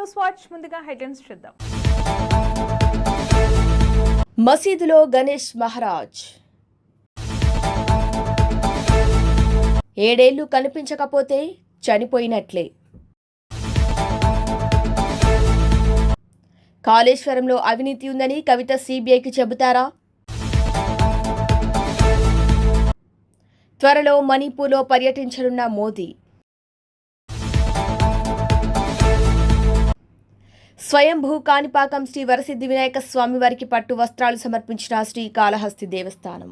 News watch ముందుగా headlines చూద్దాం. మసీదులో గణేష్ మహారాజ్. ఏడేళ్ళు కనిపించకపోతే చనిపోయినట్లే. కాళేశ్వరంలో అవినీతి ఉందని కవిత సీబీఐకి చెబుతారా? త్వరలో మణిపూర్లో పర్యటించనున్న మోదీ. స్వయంభూ కాణిపాకం శ్రీ వరసిద్ధి వినాయక స్వామి వారికి పట్టు వస్త్రాలు సమర్పించిన శ్రీ కాళహస్తి దేవస్థానం.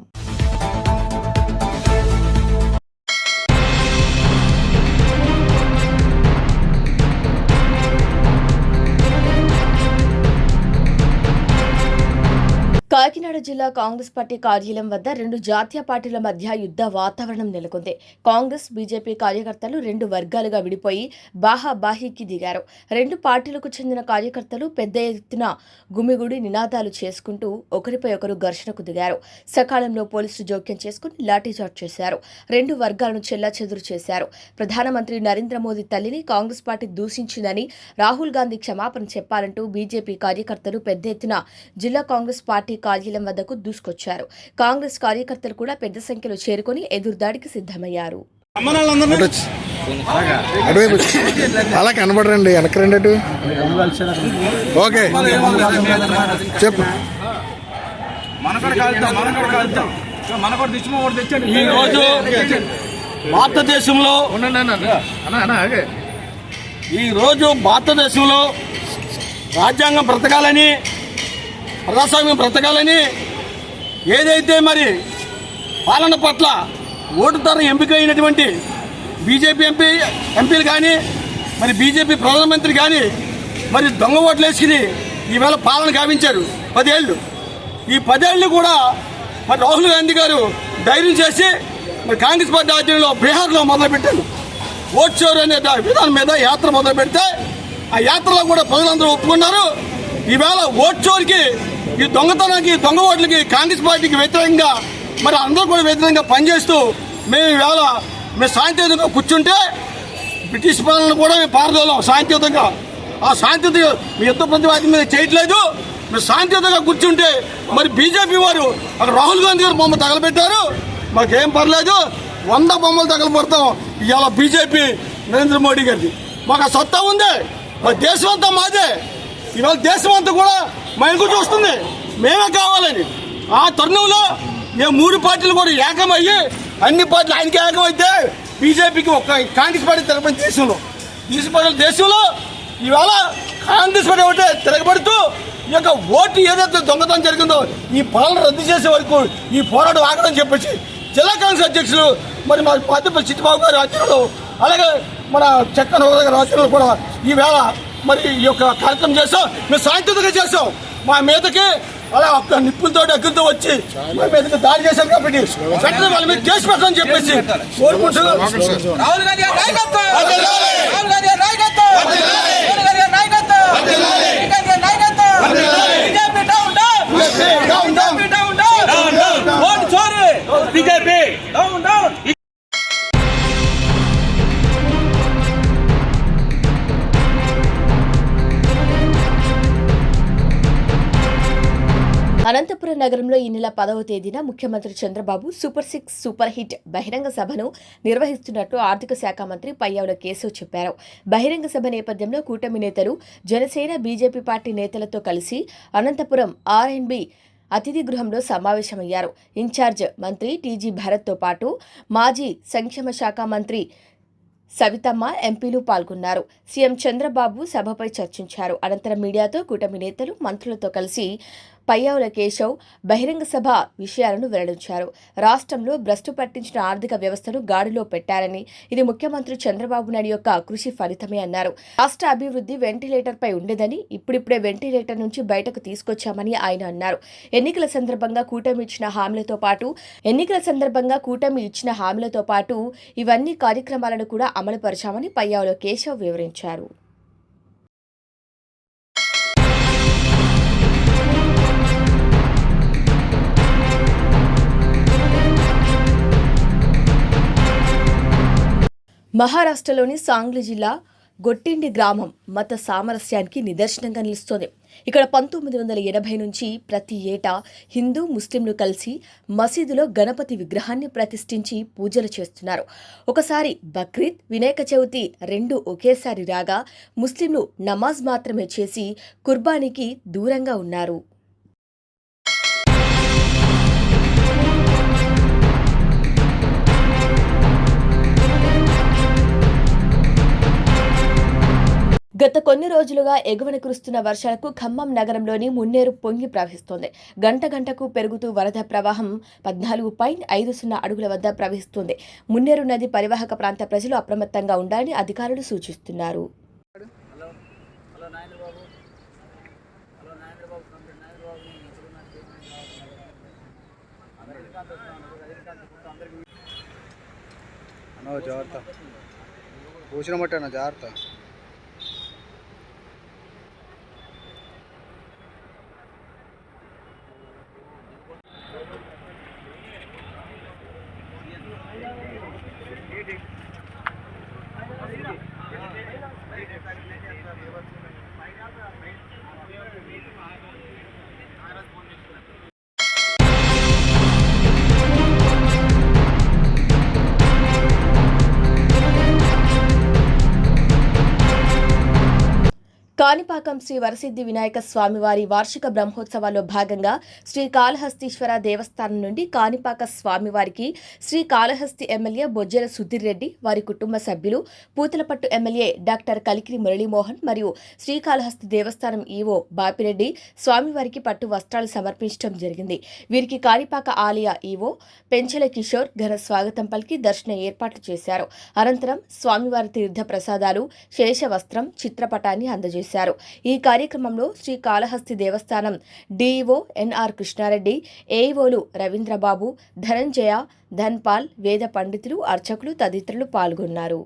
కాకినాడ జిల్లా కాంగ్రెస్ పార్టీ కార్యాలయం వద్ద రెండు జాతీయ పార్టీల మధ్య యుద్ధ వాతావరణం నెలకొంది. కాంగ్రెస్ బీజేపీ కార్యకర్తలు రెండు వర్గాలుగా విడిపోయి బాహాబాహీకి దిగారు. రెండు పార్టీలకు చెందిన కార్యకర్తలు పెద్ద ఎత్తున గుమిగుడి నినాదాలు చేసుకుంటూ ఒకరిపై ఒకరు ఘర్షణకు దిగారు. సకాలంలో పోలీసులు జోక్యం చేసుకుని లాఠీచార్జ్ చేశారు. రెండు వర్గాలను చెల్లాచెదురు చేశారు. ప్రధానమంత్రి నరేంద్ర మోదీ తల్లిని కాంగ్రెస్ పార్టీ దూషించిందని రాహుల్ గాంధీ క్షమాపణ చెప్పాలంటూ బీజేపీ కార్యకర్తలు పెద్ద ఎత్తున జిల్లా కాంగ్రెస్ పార్టీ కార్యాలయం వద్దకు దూసుకొచ్చారు. కాంగ్రెస్ కార్యకర్తలు కూడా పెద్ద సంఖ్యలో చేరుకొని ఎదురుదాడికి సిద్ధమయ్యారు. అలా కనబడరండి వెనక రండి అటు. ఓకే. చెప్పు. ఈ రోజు భారతదేశంలో ఈ రోజు భారతదేశంలో రాజ్యాంగం బ్రతకాలని ప్రజాస్వామ్యం బ్రతకాలని ఏదైతే మరి పాలన పట్ల ఓటు ఎంపిక ఎంపికైనటువంటి బీజేపీ ఎంపీ ఎంపీలు కానీ మరి బీజేపీ ప్రధానమంత్రి కానీ మరి దొంగ ఓట్లు వేసుకుని ఈవేళ పాలన గావించారు. పదేళ్ళు. ఈ పదేళ్ళు కూడా మరి రాహుల్ గాంధీ గారు ధైర్యం చేసి మరి కాంగ్రెస్ పార్టీ ఆధ్వర్యంలో బీహార్లో మొదలుపెట్టారు. ఓట్ చోరు అనే విధానం మీద యాత్ర మొదలు పెడితే ఆ యాత్రలో కూడా ప్రజలందరూ ఒప్పుకున్నారు. ఈవేళ ఓట్ చోరికి ఈ దొంగతనానికి దొంగ ఓట్లకి కాంగ్రెస్ పార్టీకి వ్యతిరేకంగా మరి అందరూ కూడా వ్యతిరేకంగా పనిచేస్తూ మేము ఈవేళ మేము శాంతియుతంగా కూర్చుంటే బ్రిటిష్ పాలన కూడా మేము పారదోలం శాంతియుతంగా. ఆ శాంతియుత మీ యుద్ధ ప్రతివాది మీద చేయట్లేదు. మీరు శాంతియుతంగా కూర్చుంటే మరి బీజేపీ వారు అక్కడ రాహుల్ గాంధీ గారు బొమ్మ తగలబెట్టారు. మాకేం పర్లేదు. వంద బొమ్మలు తగలబడతాం ఇవాళ బీజేపీ నరేంద్ర మోడీ గారిది. మాకు ఆ సత్తా ఉంది. మా దేశం అంతా మాదే. ఇవాళ దేశం అంతా కూడా మా ఇంకు చూస్తుంది. మేమే కావాలని. ఆ తరుణంలో ఏ మూడు పార్టీలు కూడా ఏకమయ్యి అన్ని పార్టీలు ఆయనకి ఏకమైతే బీజేపీకి ఒక కాంగ్రెస్ పార్టీ తిరగబడి దేశంలో తీసుకుపోయిన దేశంలో ఇవాళ కాంగ్రెస్ పార్టీ ఒకటే తిరగబడుతూ ఈ యొక్క ఓటు ఏదైతే దొంగతనం జరిగిందో ఈ పాలన రద్దు చేసే వరకు ఈ పోరాటం ఆగడం చెప్పేసి జిల్లా కాంగ్రెస్ అధ్యక్షులు మరి మా పాతిపల్లి చిట్టిబాబు గారి ఆధ్వర్యంలో అలాగే మన చక్కన గారి ఆధ్వర్యంలో కూడా ఈవేళ మరి ఈ యొక్క కార్యక్రమం చేస్తాం మేము శాంతియుతంగా చేస్తాం మా మీదకి అలా ఒక్క నిప్పులతో అగ్గులతో వచ్చి మా మీదకి దాడి చేశారు కాబట్టి వెంటనే వాళ్ళ మీద కేసు పెట్టని చెప్పేసి కోరుకుంటున్నాం. అనంతపురం నగరంలో ఈ నెల పదవ తేదీన ముఖ్యమంత్రి Chandrababu super six super hit బహిరంగ సభను నిర్వహిస్తున్నట్టు ఆర్థిక శాఖ మంత్రి పయ్యావుల కేశవ్ చెప్పారు. బహిరంగ సభ నేపథ్యంలో కూటమి నేతలు జనసేన బీజేపీ పార్టీ నేతలతో కలిసి అనంతపురం ఆర్ అండ్ బి అతిథి గృహంలో సమావేశమయ్యారు. ఇన్ఛార్జ్ మంత్రి టీజీ భరత్తో పాటు మాజీ సంక్షేమ శాఖ మంత్రి సవితమ్మ ఎంపీలు పాల్గొన్నారు. సీఎం చంద్రబాబు సభపై చర్చించారు. అనంతరం మీడియాతో కూటమి నేతలు మంత్రులతో కలిసి పయ్యావుల కేశవ్ బహిరంగ సభ విషయాలను వెల్లడించారు. రాష్ట్రంలో భ్రష్టు పట్టించిన ఆర్థిక వ్యవస్థను గాడిలో పెట్టారని ఇది ముఖ్యమంత్రి చంద్రబాబు నాయుడు యొక్క కృషి ఫలితమే అన్నారు. రాష్ట్ర అభివృద్ధి వెంటిలేటర్ పై ఉండేదని ఇప్పుడిప్పుడే వెంటిలేటర్ నుంచి బయటకు తీసుకొచ్చామని ఆయన అన్నారు. ఎన్నికల సందర్భంగా కూటమి ఇచ్చిన హామీలతో పాటు ఎన్నికల సందర్భంగా కూటమి ఇచ్చిన హామీలతో పాటు ఇవన్నీ కార్యక్రమాలను కూడా అమలుపరిచామని పయ్యావుల కేశవ్ వివరించారు. మహారాష్ట్రలోని సాంగ్లీ జిల్లా గొట్టిండి గ్రామం మత సామరస్యానికి నిదర్శనంగా నిలుస్తోంది. ఇక్కడ పంతొమ్మిది వందల ఎనభై నుంచి ప్రతి ఏటా హిందూ ముస్లింలు కలిసి మసీదులో గణపతి విగ్రహాన్ని ప్రతిష్ఠించి పూజలు చేస్తున్నారు. ఒకసారి బక్రీద్ వినాయక చవితి రెండు ఒకేసారి రాగా ముస్లింలు నమాజ్ మాత్రమే చేసి కుర్బానీకి దూరంగా ఉన్నారు. గత కొన్ని రోజులుగా ఎగువన కురుస్తున్న వర్షాలకు ఖమ్మం నగరంలోని మున్నేరు పొంగి ప్రవహిస్తోంది. గంట గంటకు పెరుగుతూ వరద ప్రవాహం పద్నాలుగు పాయింట్ ఐదు సున్నా అడుగుల వద్ద ప్రవహిస్తోంది. మున్నేరు నది పరివాహక ప్రాంత ప్రజలు అప్రమత్తంగా ఉండాలని అధికారులు సూచిస్తున్నారు. జాగ్రత్త. జాగ్రత్త. కాణిపాకం శ్రీ వరసిద్ధి వినాయక స్వామివారి వార్షిక బ్రహ్మోత్సవాల్లో భాగంగా శ్రీ కాళహస్తీశ్వర దేవస్థానం నుండి కాణిపాక స్వామివారికి శ్రీ కాళహస్తి ఎమ్మెల్యే బొజ్జల సుధీర్ రెడ్డి వారి కుటుంబ సభ్యులు పూతలపట్టు ఎమ్మెల్యే డాక్టర్ కలికిరి మురళీమోహన్ మరియు శ్రీకాళహస్తి దేవస్థానం ఈవో బాపిరెడ్డి స్వామివారికి పట్టు వస్త్రాలు సమర్పించడం జరిగింది. వీరికి కాణిపాక ఆలయ ఈవో పెంచెల కిషోర్ ఘన స్వాగతం పలికి దర్శన ఏర్పాట్లు చేశారు. అనంతరం స్వామివారి తీర్థ ప్రసాదాలు శేష వస్త్రం చిత్రపటాన్ని అందజేశారు. ఈ కార్యక్రమంలో శ్రీ కాళహస్తి దేవస్థానం డీఈఓ ఎన్ఆర్ కృష్ణారెడ్డి ఏఈఓలు రవీంద్రబాబు ధనంజయ ధన్పాల్ వేద పండితులు అర్చకులు తదితరులు పాల్గొన్నారు.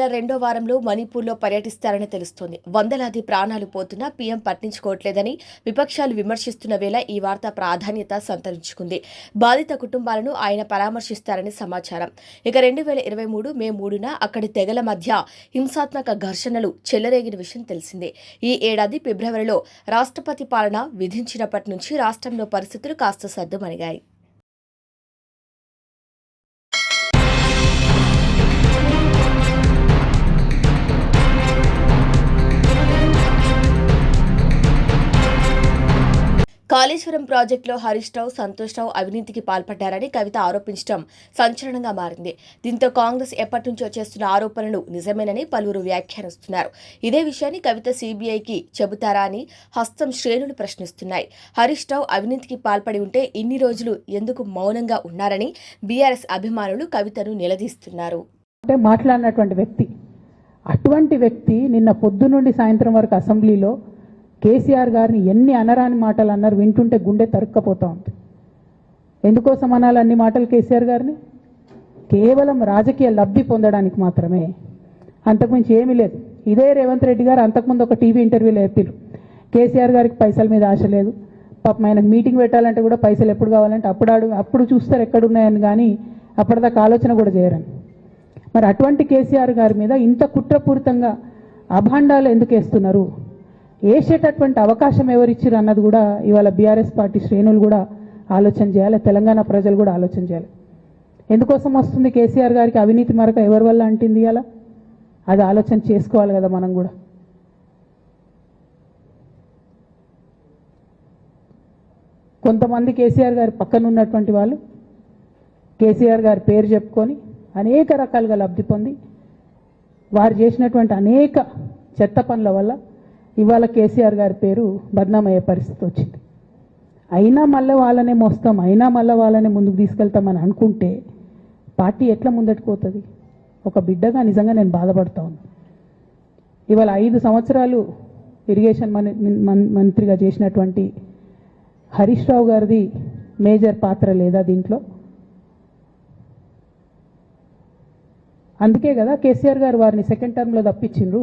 నెల రెండో వారంలో మణిపూర్లో పర్యటిస్తారని తెలుస్తోంది. వందలాది ప్రాణాలు పోతున్నా పీఎం పట్టించుకోవట్లేదని విపక్షాలు విమర్శిస్తున్న వేళ ఈ వార్త ప్రాధాన్యత సంతరించుకుంది. బాధిత కుటుంబాలను ఆయన పరామర్శిస్తారని సమాచారం. ఇక రెండు వేల ఇరవై మూడు మే మూడున అక్కడి తెగల మధ్య హింసాత్మక ఘర్షణలు చెలరేగిన విషయం తెలిసిందే. ఈ ఏడాది ఫిబ్రవరిలో రాష్ట్రపతి పాలన విధించినప్పటి నుంచి రాష్ట్రంలో పరిస్థితులు కాస్త సర్దుమణిగాయి. కాళేశ్వరం ప్రాజెక్టులో హరీష్ రావు సంతోష్ రావు అవినీతికి పాల్పడ్డారని కవిత ఆరోపించడం సంచలనంగా మారింది. దీంతో కాంగ్రెస్ ఎప్పటి నుంచో చేస్తున్న ఆరోపణలు నిజమేనని పలువురు వ్యాఖ్యానిస్తున్నారు. ఇదే విషయాన్ని కవిత సీబీఐకి చెబుతారా అని హస్తం శ్రేణులు ప్రశ్నిస్తున్నాయి. హరీష్ రావు అవినీతికి పాల్పడి ఉంటే ఇన్ని రోజులు ఎందుకు మౌనంగా ఉన్నారని బీఆర్ఎస్ అభిమానులు కవితను నిలదీస్తున్నారు. అంటే మాట్లాడినటువంటి వ్యక్తి అటువంటి వ్యక్తి నిన్న పొద్దు నుండి సాయంత్రం వరకు అసెంబ్లీలో కేసీఆర్ గారిని ఎన్ని అనరాని మాటలు అన్నారు వింటుంటే గుండె తరుక్కపోతా ఉంది. ఎందుకోసం అనాలి అన్ని మాటలు కేసీఆర్ గారిని? కేవలం రాజకీయ లబ్ధి పొందడానికి మాత్రమే. అంతకుమించి ఏమీ లేదు. ఇదే రేవంత్ రెడ్డి గారు అంతకుముందు ఒక టీవీ ఇంటర్వ్యూలో చెప్పారు కేసీఆర్ గారికి పైసల మీద ఆశ లేదు. పాపం ఆయనకు మీటింగ్ పెట్టాలంటే కూడా పైసలు ఎప్పుడు కావాలంటే అప్పుడు అడుగు అప్పుడు చూస్తారు ఎక్కడున్నాయని కానీ అప్పటిదాకా ఆలోచన కూడా చేయరని. మరి అటువంటి కేసీఆర్ గారి మీద ఇంత కుట్రపూరితంగా అభాండాలు ఎందుకు వేస్తున్నారు? వేసేటటువంటి అవకాశం ఎవరిచ్చారు అన్నది కూడా ఇవాళ బీఆర్ఎస్ పార్టీ శ్రేణులు కూడా ఆలోచన చేయాలి తెలంగాణ ప్రజలు కూడా ఆలోచన చేయాలి. ఎందుకోసం వస్తుంది కేసీఆర్ గారికి అవినీతి మరక ఎవరి వల్ల అంటింది అలా అది ఆలోచన చేసుకోవాలి కదా మనం కూడా. కొంతమంది కేసీఆర్ గారి పక్కన ఉన్నటువంటి వాళ్ళు కేసీఆర్ గారి పేరు చెప్పుకొని అనేక రకాలుగా లబ్ధి పొంది వారు చేసినటువంటి అనేక చెత్త పనుల వల్ల ఇవాళ కేసీఆర్ గారి పేరు బద్నామయ్యే పరిస్థితి వచ్చింది. అయినా మళ్ళీ వాళ్ళనే మోస్తాం అయినా మళ్ళీ వాళ్ళనే ముందుకు తీసుకెళ్తామని అనుకుంటే పార్టీ ఎట్లా ముందటికి పోతుంది ఒక బిడ్డగా నిజంగా నేను బాధపడతా ఉన్నాను ఇవాళ ఐదు సంవత్సరాలు ఇరిగేషన్ మంత్రిగా చేసినటువంటి హరీష్ రావు గారిది మేజర్ పాత్ర లేదా దీంట్లో? అందుకే కదా కేసీఆర్ గారు వారిని సెకండ్ టర్మ్లో తప్పించిండ్రు.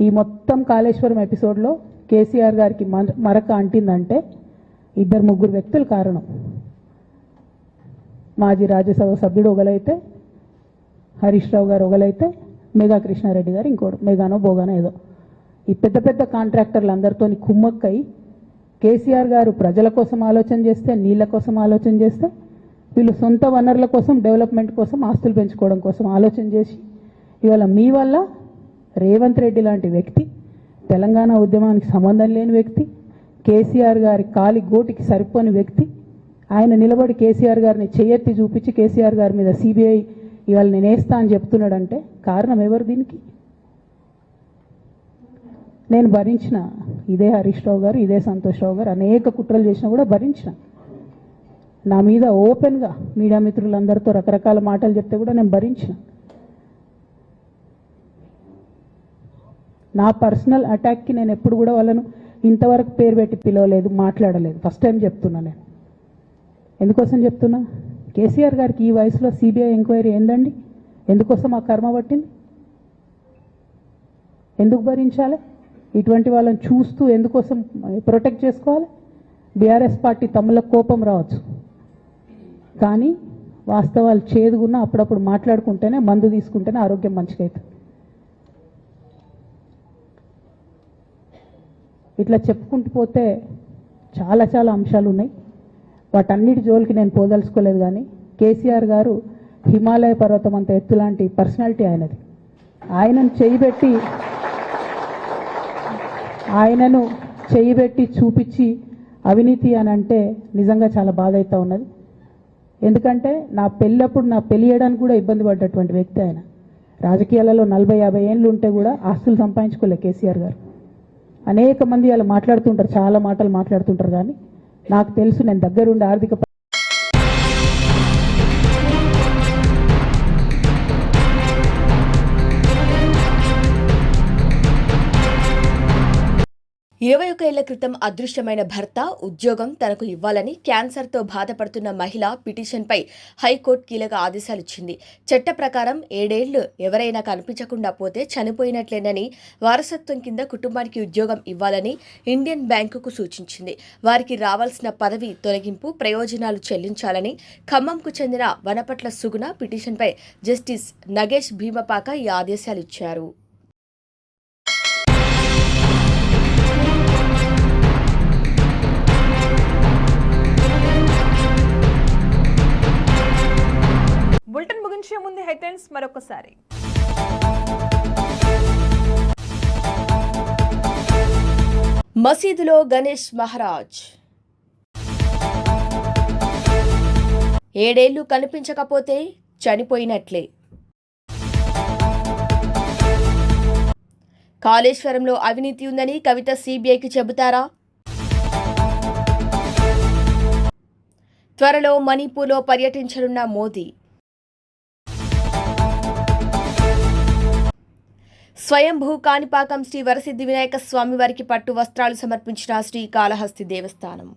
ఈ మొత్తం కాళేశ్వరం ఎపిసోడ్లో కేసీఆర్ గారికి మరక అంటిందంటే ఇద్దరు ముగ్గురు వ్యక్తులు కారణం. మాజీ రాజ్యసభ సభ్యుడు ఒకలైతే హరీష్ రావు గారు ఒకలైతే మేఘా కృష్ణారెడ్డి గారు ఇంకోడు మేఘానో బోగానో ఏదో. ఈ పెద్ద పెద్ద కాంట్రాక్టర్లు అందరితో కుమ్మక్కై కేసీఆర్ గారు ప్రజల కోసం ఆలోచన చేస్తే నీళ్ళ కోసం ఆలోచన చేస్తే వీళ్ళు సొంత వనరుల కోసం డెవలప్మెంట్ కోసం ఆస్తులు పెంచుకోవడం కోసం ఆలోచన చేసి ఇవాళ మీ వల్ల రేవంత్ రెడ్డి లాంటి వ్యక్తి తెలంగాణ ఉద్యమానికి సంబంధం లేని వ్యక్తి కేసీఆర్ గారి కాలి గోటికి సరిపోని వ్యక్తి ఆయన నిలబడి కేసీఆర్ గారిని చేయెత్తి చూపించి కేసీఆర్ గారి మీద సిబిఐ ఇవాళ నేనేస్తా అని చెప్తున్నాడంటే కారణం ఎవరు దీనికి? నేను భరించిన ఇదే హరీష్ రావు గారు ఇదే సంతోష్ రావు గారు అనేక కుట్రలు చేసినా కూడా భరించిన. నా మీద ఓపెన్గా మీడియా మిత్రులందరితో రకరకాల మాటలు చెప్తే కూడా నేను భరించిన. నా పర్సనల్ అటాక్కి నేను ఎప్పుడు కూడా వాళ్ళను ఇంతవరకు పేరు పెట్టి పిలవలేదు మాట్లాడలేదు. ఫస్ట్ టైం చెప్తున్నా నేను. ఎందుకోసం చెప్తున్నా? కేసీఆర్ గారికి ఈ వయసులో సిబిఐ ఎంక్వైరీ ఏందండి? ఎందుకోసం ఆ కర్మ పట్టింది? ఎందుకు భరించాలి? ఇటువంటి వాళ్ళని చూస్తూ ఎందుకోసం ప్రొటెక్ట్ చేసుకోవాలి? బీఆర్ఎస్ పార్టీ తమ్ముళ్ళ కోపం రావచ్చు. కానీ వాస్తవాలు చేదుగున్నా అప్పుడప్పుడు మాట్లాడుకుంటేనే మందు తీసుకుంటేనే ఆరోగ్యం మంచిగా అవుతుంది ఇట్లా చెప్పుకుంటూ పోతే చాలా చాలా అంశాలు ఉన్నాయి వాటన్నిటి జోలికి నేను పోదలుచుకోలేదు కానీ కేసీఆర్ గారు హిమాలయ పర్వతం అంత ఎత్తు లాంటి పర్సనాలిటీ ఆయనది. ఆయనను చేయిబెట్టి ఆయనను చేయిబెట్టి చూపించి అవినీతి అని అంటే నిజంగా చాలా బాధ అవుతూ ఉన్నది. ఎందుకంటే నా పెళ్ళప్పుడు నా పెళ్ళి చేయడానికి కూడా ఇబ్బంది పడ్డటువంటి వ్యక్తి ఆయన. రాజకీయాలలో నలభై యాభై ఏళ్ళు ఉంటే కూడా ఆస్తులు సంపాదించుకోలే కేసీఆర్ గారు. అనేక మంది అలా మాట్లాడుతుంటారు చాలా మాటలు మాట్లాడుతుంటారు కానీ నాకు తెలుసు నేను దగ్గరుండి ఆర్థిక ఇరవై ఒక ఏళ్ళ క్రితం అదృశ్యమైన భర్త ఉద్యోగం తనకు ఇవ్వాలని క్యాన్సర్తో బాధపడుతున్న మహిళ పిటిషన్పై హైకోర్టు కీలక ఆదేశాలిచ్చింది చట్ట ప్రకారం ఏడేళ్ళు ఎవరైనా కనిపించకుండా పోతే చనిపోయినట్లేనని వారసత్వం కింద కుటుంబానికి ఉద్యోగం ఇవ్వాలని ఇండియన్ బ్యాంకుకు సూచించింది. వారికి రావాల్సిన పదవి తొలగింపు ప్రయోజనాలు చెల్లించాలని ఖమ్మంకు చెందిన వనపట్ల సుగుణ పిటిషన్పై జస్టిస్ నగేష్ భీమపాక ఈ ఆదేశాలు ఇచ్చారు. బులెటిన్ ముగించే ముందు హెడ్లైన్స్ మరొకసారి. మసీదులో గణేష్ మహారాజ్. ఏడేళ్ళు కనిపించకపోతే చనిపోయినట్లే. కాళేశ్వరంలో అవినీతి ఉందని కవిత సిబిఐకి చెబుతారా? త్వరలో మణిపూర్లో పర్యటించనున్న మోదీ. స్వయంభూ కాణిపాకం శ్రీ వరసిద్ధి వినాయక స్వామి వారికి పట్టు వస్త్రాలు సమర్పించిన శ్రీ కాళహస్తి దేవస్థానం.